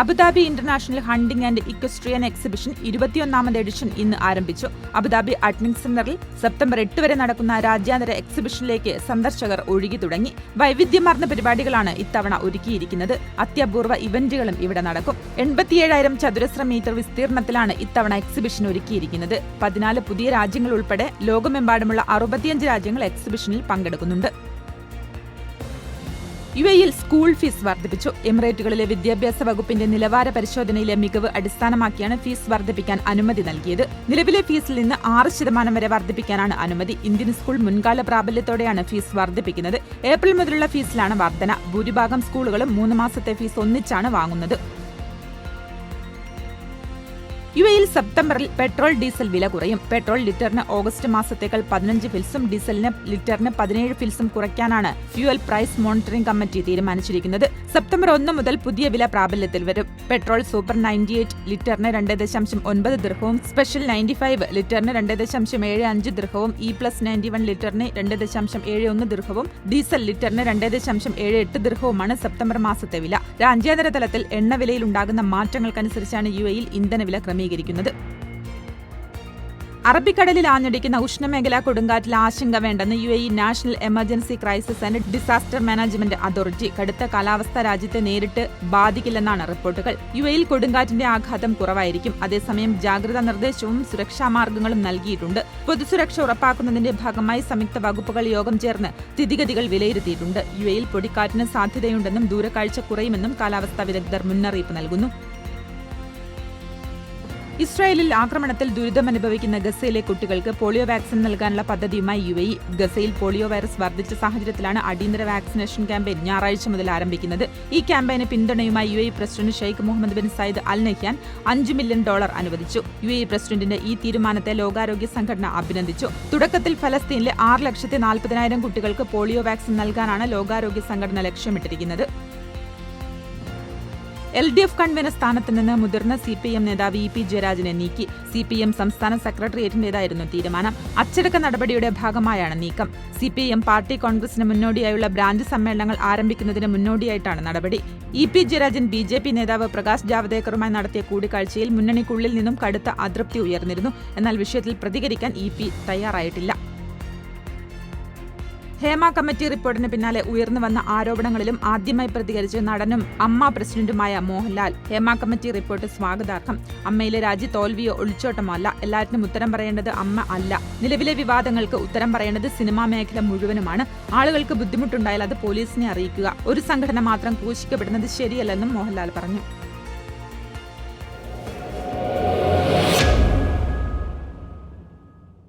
Abu Dhabi international hunting and equestrian exhibition ഇരുപത്തിയൊന്നാമത് edition ഇന്ന് ആരംഭിച്ചു. Abu Dhabi admin സെന്ററിൽ September എട്ട് വരെ നടക്കുന്ന രാജ്യാന്തര എക്സിബിഷനിലേക്ക് സന്ദർശകർ ഒഴുകി തുടങ്ങി. വൈവിധ്യമാർന്ന പരിപാടികളാണ് ഇത്തവണ ഒരുക്കിയിരിക്കുന്നത്. അത്യപൂർവ ഇവന്റുകളും ഇവിടെ നടക്കും. എൺപത്തിയേഴായിരം ചതുരശ്ര മീറ്റർ വിസ്തീർണത്തിലാണ് ഇത്തവണ എക്സിബിഷൻ ഒരുക്കിയിരിക്കുന്നത്. പതിനാല് പുതിയ രാജ്യങ്ങൾ ഉൾപ്പെടെ ലോകമെമ്പാടുമുള്ള അറുപത്തിയഞ്ച് രാജ്യങ്ങൾ എക്സിബിഷനിൽ പങ്കെടുക്കുന്നുണ്ട്. യു എയിൽ സ്കൂൾ ഫീസ് വർദ്ധിപ്പിച്ചു. എമിറേറ്റുകളിലെ വിദ്യാഭ്യാസ വകുപ്പിന്റെ നിലവാര പരിശോധനയിലെ മികവ് അടിസ്ഥാനമാക്കിയാണ് ഫീസ് വർദ്ധിപ്പിക്കാൻ അനുമതി നൽകിയത്. നിലവിലെ ഫീസിൽ നിന്ന് ആറ് ശതമാനം വരെ വർദ്ധിപ്പിക്കാനാണ് അനുമതി. ഇന്ത്യൻ സ്കൂൾ മുൻകാല പ്രാബല്യത്തോടെയാണ് ഫീസ് വർദ്ധിപ്പിക്കുന്നത്. ഏപ്രിൽ മുതലുള്ള ഫീസിലാണ് വർധന. ഭൂരിഭാഗം സ്കൂളുകളും മൂന്ന് മാസത്തെ ഫീസ് ഒന്നിച്ചാണ് വാങ്ങുന്നത്. യു എയിൽ സെപ്റ്റംബറിൽ പെട്രോൾ ഡീസൽ വില കുറയും. പെട്രോൾ ലിറ്ററിന് ഓഗസ്റ്റ് മാസത്തേക്കാൾ പതിനഞ്ച് ഫിൽസും ഡീസലിന് ലിറ്ററിന് പതിനേഴ് ഫിൽസും കുറയ്ക്കാനാണ് ഫ്യൂവൽ പ്രൈസ് മോണിറ്ററിംഗ് കമ്മിറ്റി തീരുമാനിച്ചിരിക്കുന്നത്. സെപ്റ്റംബർ ഒന്ന് മുതൽ പുതിയ വില പ്രാബല്യത്തിൽ വരും. പെട്രോൾ സൂപ്പർ നയന്റി എയ്റ്റ് ലിറ്ററിന് രണ്ട് ദശാംശം ഒൻപത് ദൃഹവും സ്പെഷ്യൽ നയന്റി ഫൈവ് ലിറ്ററിന് രണ്ട് ദശാംശം ഏഴ് അഞ്ച് ദൃഹവും ഇ പ്ലസ് നയന്റി വൺ ലിറ്ററിന് രണ്ട് ദശാംശം ഏഴ് ഒന്ന് ദൃഹവും ഡീസൽ ലിറ്ററിന് രണ്ട് ദശാംശം ഏഴ് എട്ട് ദൃഹവുമാണ് സെപ്റ്റംബർ മാസത്തെ വില. രാജ്യാന്തര തലത്തിൽ എണ്ണവിലയിൽ ഉണ്ടാകുന്ന മാറ്റങ്ങൾക്കനുസരിച്ചാണ് യു എയിൽ ഇന്ധനവില ക്രമീകരിക്കുന്നത്. അറബിക്കടലിൽ ആഞ്ഞടിക്കുന്ന ഉഷ്ണമേഖലാ കൊടുങ്കാറ്റിൽ ആശങ്ക വേണ്ടെന്ന് U A E national emergency crisis and disaster management authority കടുത്ത കാലാവസ്ഥ രാജ്യത്തെ നേരിട്ട് ബാധിക്കില്ലെന്നാണ് റിപ്പോർട്ടുകൾ. യു എയിൽ കൊടുങ്കാറ്റിന്റെ ആഘാതം കുറവായിരിക്കും. അതേസമയം ജാഗ്രതാ നിർദ്ദേശവും സുരക്ഷാ മാർഗങ്ങളും നൽകിയിട്ടുണ്ട്. പൊതുസുരക്ഷ ഉറപ്പാക്കുന്നതിന്റെ ഭാഗമായി സംയുക്ത വകുപ്പുകൾ യോഗം ചേർന്ന് സ്ഥിതിഗതികൾ വിലയിരുത്തിയിട്ടുണ്ട്. യു എയിൽ പൊടിക്കാറ്റിന് സാധ്യതയുണ്ടെന്നും ദൂരക്കാഴ്ച കുറയുമെന്നും കാലാവസ്ഥാ വിദഗ്ധർ മുന്നറിയിപ്പ് നൽകുന്നു. ഇസ്രായേലിൽ ആക്രമണത്തിൽ ദുരിതമനുഭവിക്കുന്ന ഗസയിലെ കുട്ടികൾക്ക് പോളിയോ വാക്സിൻ നൽകാനുള്ള പദ്ധതിയുമായി യു എ ഗസയിൽ പോളിയോ വൈറസ് വർദ്ധിച്ച സാഹചര്യത്തിലാണ് അടിയന്തര വാക്സിനേഷൻ ക്യാമ്പയിൻ ഞായറാഴ്ച മുതൽ ആരംഭിക്കുന്നത്. ഈ ക്യാമ്പയിന് പിന്തുണയുമായി U A president Sheikh Mohamed bin Zayed Al Nahyan അഞ്ച് മില്യൺ ഡോളർ അനുവദിച്ചു. യു പ്രസിഡന്റിന്റെ ഈ തീരുമാനത്തെ ലോകാരോഗ്യ സംഘടന അഭിനന്ദിച്ചു. തുടക്കത്തിൽ ഫലസ്തീനിലെ ആറ് ലക്ഷത്തി നാൽപ്പതിനായിരം കുട്ടികൾക്ക് പോളിയോ വാക്സിൻ നൽകാനാണ് ലോകാരോഗ്യ സംഘടന ലക്ഷ്യമിട്ടിരിക്കുന്നത്. എൽ ഡി എഫ് കൺവീനർ സ്ഥാനത്ത് നിന്ന് മുതിർന്ന സി പി എം നേതാവ് ഇ പി ജയരാജനെ നീക്കി. സി പി എം സംസ്ഥാന സെക്രട്ടേറിയറ്റിന്റേതായിരുന്നു തീരുമാനം. അച്ചടക്ക നടപടിയുടെ ഭാഗമായാണ് നീക്കം. സി പി എം പാർട്ടി കോൺഗ്രസിന് മുന്നോടിയായുള്ള ബ്രാഞ്ച് സമ്മേളനങ്ങൾ ആരംഭിക്കുന്നതിന് മുന്നോടിയായിട്ടാണ് നടപടി. E P Jayarajan B J P നേതാവ് പ്രകാശ് ജാവദേക്കറുമായി നടത്തിയ കൂടിക്കാഴ്ചയിൽ മുന്നണിക്കുള്ളിൽ നിന്നും കടുത്ത അതൃപ്തി ഉയർന്നിരുന്നു. എന്നാൽ വിഷയത്തിൽ പ്രതികരിക്കാൻ ഇ പി തയ്യാറായിട്ടില്ല. ഹേമ കമ്മിറ്റി റിപ്പോർട്ടിന് പിന്നാലെ ഉയർന്നു വന്ന ആരോപണങ്ങളിലും ആദ്യമായി പ്രതികരിച്ച നടനും അമ്മ പ്രസിഡന്റുമായ മോഹൻലാൽ ഹേമ കമ്മിറ്റി റിപ്പോർട്ട് സ്വാഗതാർഹം. അമ്മയിലെ രാജി തോൽവിയോ ഒളിച്ചോട്ടമോ അല്ല. എല്ലാറ്റിനും ഉത്തരം പറയേണ്ടത് അമ്മ അല്ല. നിലവിലെ വിവാദങ്ങൾക്ക് ഉത്തരം പറയേണ്ടത് സിനിമാ മേഖല മുഴുവനുമാണ്. ആളുകൾക്ക് ബുദ്ധിമുട്ടുണ്ടായാൽ അത് പോലീസിനെ അറിയിക്കുക. ഒരു സംഘടന മാത്രം ക്രൂശിക്കപ്പെടുന്നത് ശരിയല്ലെന്നും മോഹൻലാൽ പറഞ്ഞു.